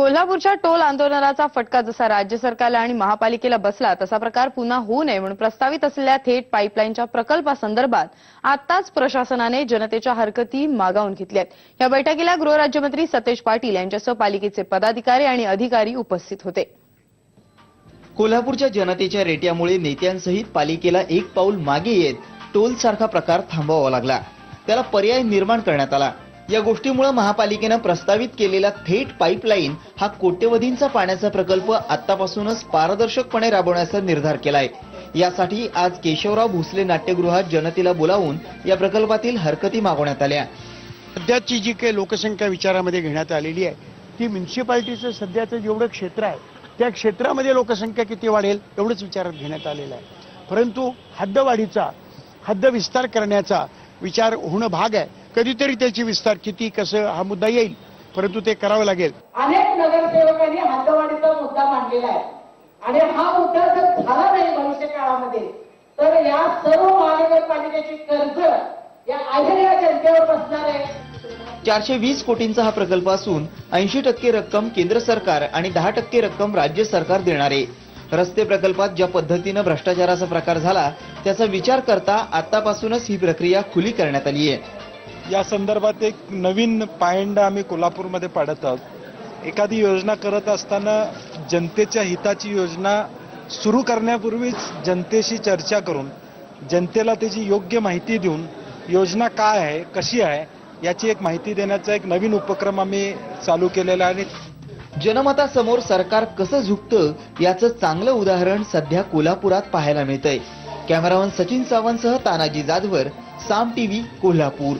कोल्हापूरच्या टोल आंदोलनाचा फटका जसा राज्य सरकारला आणि महापालिकेला बसला तसा प्रकार पुन्हा होऊ नये म्हणून प्रस्तावित असलेल्या थेट पाईपलाईनच्या प्रकल्पासंदर्भात आताच प्रशासनाने जनतेच्या हरकती मागावून घेतल्यात. या बैठकीला गृहराज्यमंत्री सतेज पाटील यांच्यासह पालिकेचे पदाधिकारी आणि अधिकारी उपस्थित होते. कोल्हापूरच्या जनतेच्या रेट्यामुळे नेत्यांसहित पालिकेला एक पाऊल मागे येत टोल सारखा प्रकार थांबवावा लागला. त्याला पर्याय निर्माण करण्यात आला. या गोष्टीमुळे महापालिकेनं प्रस्तावित केलेला थेट पाईपलाईन हा कोट्यवधींचा पाण्याचा प्रकल्प आतापासूनच पारदर्शकपणे राबवण्याचा निर्धार केलाय. यासाठी आज केशवराव भोसले नाट्यगृहात जनतेला बोलावून या प्रकल्पातील हरकती मागवण्यात आल्या. सध्याची जी काही लोकसंख्या विचारामध्ये घेण्यात आलेली आहे ती म्युन्सिपाल्टीचं सध्याचं जेवढं क्षेत्र आहे त्या क्षेत्रामध्ये लोकसंख्या किती वाढेल एवढंच विचारात घेण्यात आलेलं आहे. परंतु हद्दवाढीचा हद्द विस्तार करण्याचा विचार होणं भाग आहे. कधीतरी त्याची विस्तार किती कसं हा मुद्दा येईल. परंतु ते करावं लागेल. अनेक नगरसेवकांनी हद्दवाढीचा मुद्दा मांडलेला आहे. आणि हा मुद्दा जर झाला नाही भविष्य काळामध्ये तर या सर्व महानगरपालिकेची कर्ज या आलेल्या जनतेवर बसणार आहे. चारशे वीस कोटींचा हा प्रकल्प असून ऐंशी टक्के रक्कम केंद्र सरकार आणि दहा टक्के रक्कम राज्य सरकार देणार आहे. रस्ते प्रकल्पात ज्या पद्धतीनं भ्रष्टाचाराचा प्रकार झाला त्याचा विचार करता आतापासूनच ही प्रक्रिया खुली करण्यात आली आहे. या संदर्भात एक नवीन पायंडा आम्ही कोल्हापूरमध्ये पाडत आहोत. एखादी योजना करत असताना जनतेच्या हिताची योजना सुरू करण्यापूर्वीच जनतेशी चर्चा करून जनतेला त्याची योग्य माहिती देऊन योजना काय आहे कशी आहे याची एक माहिती देण्याचा एक नवीन उपक्रम आम्ही चालू केलेला आहे. जनमतासमोर सरकार कसं झुकतं याचं चांगलं उदाहरण सध्या कोल्हापुरात पाहायला मिळतंय. कॅमेरामन सचिन सावंतसह तानाजी जाधवर साम टीव्ही कोल्हापूर.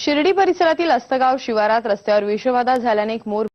शिर्डी परिसरातील अस्तगाव शिवारात रस्त्यावर विषबाधा झाल्याने एक मोर